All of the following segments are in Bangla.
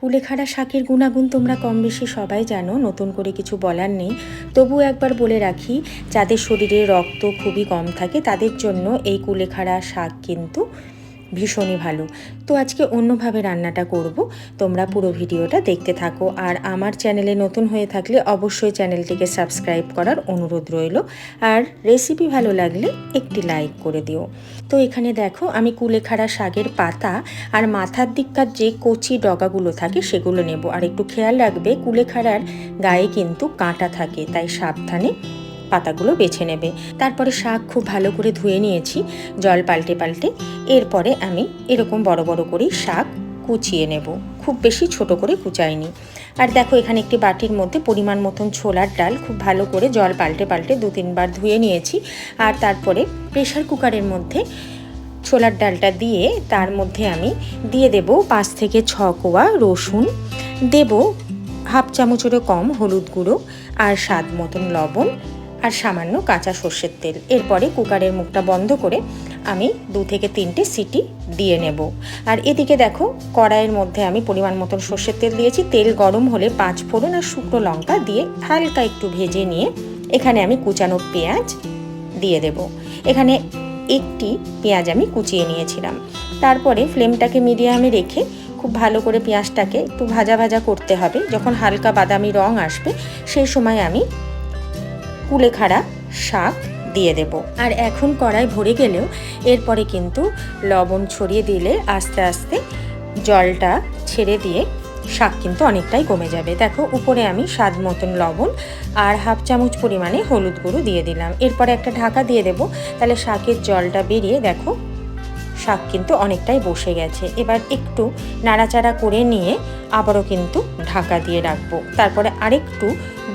কুলেখাড়া শাকের গুণাগুণ তোমরা কম বেশি সবাই জানো, নতুন করে কিছু বলার নেই। তবু একবার বলে রাখি, যাদের শরীরে রক্ত খুবই কম থাকে, তাদের জন্য এই কুলেখাড়া শাক কিন্তু ভীষণই ভালো। তো আজকে অন্যভাবে রান্নাটা করব। তোমরা পুরো ভিডিওটা দেখতে থাকো। আর আমার চ্যানেলে নতুন হয়ে থাকলে অবশ্যই চ্যানেলটিকে সাবস্ক্রাইব করার অনুরোধ রইল। আর রেসিপি ভালো লাগলে একটি লাইক করে দিও। তো এখানে দেখো, আমি কুলেখাড়া শাকের পাতা আর মাথার দিককার যে কচি ডগাগুলো থাকে সেগুলো নেব। আর একটু খেয়াল রাখবে, কুলেখাড়ার গায়ে কিন্তু কাঁটা থাকে, তাই সাবধানে পাতাগুলো বেছে নেবে। তারপরে শাক খুব ভালো করে ধুয়ে নিয়েছি, জল পাল্টে পাল্টে। এরপরে আমি এরকম বড় বড় করেই শাক কুচিয়ে নেব। খুব বেশি ছোট করে কুচাইনি। আর দেখো, এখানে একটি বাটির মধ্যে পরিমাণ মতন ছোলার ডাল খুব ভালো করে জল পাল্টে পাল্টে দু তিনবার ধুয়ে নিয়েছি। আর তারপরে প্রেশার কুকারের মধ্যে ছোলার ডালটা দিয়ে তার মধ্যে আমি দিয়ে দেব পাঁচ থেকে ছ কোয়া রসুন। দেব হাফ চামচেরও কম হলুদ গুঁড়ো আর স্বাদ মতন লবণ। আর সামান্য কাঁচা সর্ষের তেল। এরপরে কুকারের মুখটা বন্ধ করে আমি দু থেকে তিনটে সিটি দিয়ে নেব। আর এদিকে দেখো, কড়াইয়ের মধ্যে আমি পরিমাণ মতন সর্ষের তেল দিয়েছি। তেল গরম হলে পাঁচ ফোড়ন আর শুকনো লঙ্কা দিয়ে হালকা একটু ভেজে নিয়ে এখানে আমি কুচানো পেঁয়াজ দিয়ে দেব। এখানে একটি পেঁয়াজ আমি কুচিয়ে নিয়েছিলাম। তারপরে ফ্লেমটাকে মিডিয়ামে রেখে খুব ভালো করে পেঁয়াজটাকে একটু ভাজা ভাজা করতে হবে। যখন হালকা বাদামি রং আসবে, সেই সময় আমি কুলেখাড়া, শাক দিয়ে দেব। আর এখন কড়াই ভরে গেলেও এরপরে কিন্তু লবণ ছড়িয়ে দিলে আস্তে আস্তে জলটা ছেড়ে দিয়ে শাক কিন্তু অনেকটাই কমে যাবে। দেখো, উপরে আমি স্বাদ মতন লবণ আর হাফ চামচ পরিমাণে হলুদ গুঁড়ো দিয়ে দিলাম। এরপরে একটা ঢাকা দিয়ে দেবো। তাহলে শাকের জলটা বেরিয়ে দেখো, শাক কিন্তু অনেকটাই বসে গেছে। এবার একটু নাড়াচাড়া করে নিয়ে আবারও কিন্তু ঢাকা দিয়ে রাখব। তারপরে আরেকটু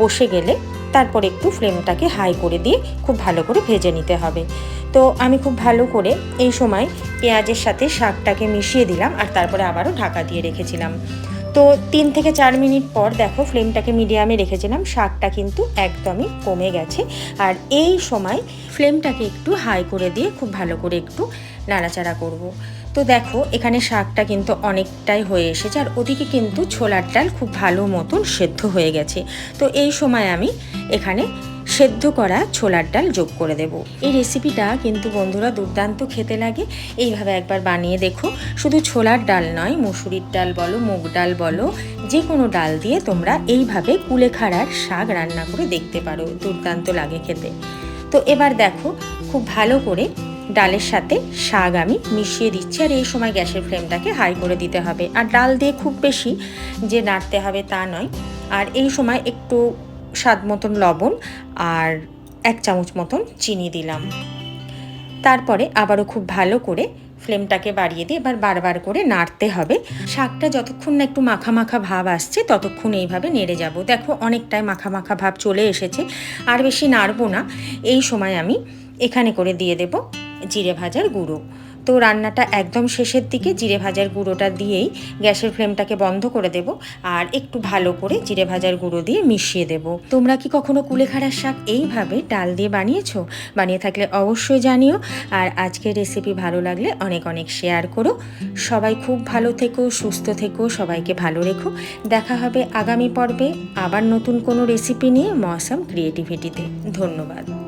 বসে গেলে তারপর একটু ফ্লেমটাকে হাই করে দিয়ে খুব ভালো করে ভেজে নিতে হবে। তো আমি খুব ভালো করে এই সময় পেঁয়াজের সাথে শাকটাকে মিশিয়ে দিলাম আর তারপরে আবারও ঢাকা দিয়ে রেখেছিলাম। তো তিন থেকে চার মিনিট পর দেখো ফ্লেমটাকে মিডিয়ামে রেখেছিলাম, শাকটা কিন্তু একদমই কমে গেছে। আর এই সময় ফ্লেমটাকে একটু হাই করে দিয়ে খুব ভালো করে একটু নাড়াচাড়া করব। তো দেখো, এখানে শাকটা কিন্তু অনেকটাই হয়ে এসেছে আর ওদিকে কিন্তু ছোলার ডাল খুব ভালো মতন সেদ্ধ হয়ে গেছে। তো এই সময় আমি এখানে সেদ্ধ করা ছোলার ডাল যোগ করে দেব। এই রেসিপিটা কিন্তু বন্ধুরা দুর্দান্ত খেতে লাগে। এইভাবে একবার বানিয়ে দেখো। শুধু ছোলার ডাল নয়, মুসুরির ডাল বলো, মুগ ডাল বলো, যে কোনো ডাল দিয়ে তোমরা এইভাবে কুলেখাড়ার শাক রান্না করে দেখতে পারো। দুর্দান্ত লাগে খেতে। তো এবার দেখো, খুব ভালো করে ডালের সাথে শাক আমি মিশিয়ে দিচ্ছি আর এই সময় গ্যাসের ফ্লেমটাকে হাই করে দিতে হবে। আর ডাল দিয়ে খুব বেশি যে নাড়তে হবে তা নয়। আর এই সময় একটু স্বাদ মতন লবণ আর এক চামচ মতন চিনি দিলাম। তারপরে আবারও খুব ভালো করে ফ্লেমটাকে বাড়িয়ে দিয়ে এবার বারবার করে নাড়তে হবে। শাকটা যতক্ষণ না একটু মাখা মাখা ভাব আসছে, ততক্ষণ এইভাবে নেড়ে যাব। দেখো অনেকটাই মাখা মাখা ভাব চলে এসেছে। আর বেশি নাড়বো না। এই সময় আমি এখানে করে দিয়ে দেব জিরে ভাজার গুঁড়ো। তো রান্নাটা একদম শেষের দিকে জিরে ভাজার গুঁড়োটা দিয়েই গ্যাসের ফ্লেমটাকে বন্ধ করে দেব আর একটু ভালো করে জিরে ভাজার গুঁড়ো দিয়ে মিশিয়ে দেব। তোমরা কি কখনো কুলেখাড়ার শাক এইভাবে ডাল দিয়ে বানিয়েছো? বানিয়ে থাকলে অবশ্যই জানিও। আর আজকের রেসিপি ভালো লাগলে অনেক অনেক শেয়ার করো। সবাই খুব ভালো থেকো, সুস্থ থেকো, সবাইকে ভালো রেখো। দেখা হবে আগামী পর্বে আবার নতুন কোনো রেসিপি নিয়ে মৌসাম ক্রিয়েটিভিটিতে ধন্যবাদ।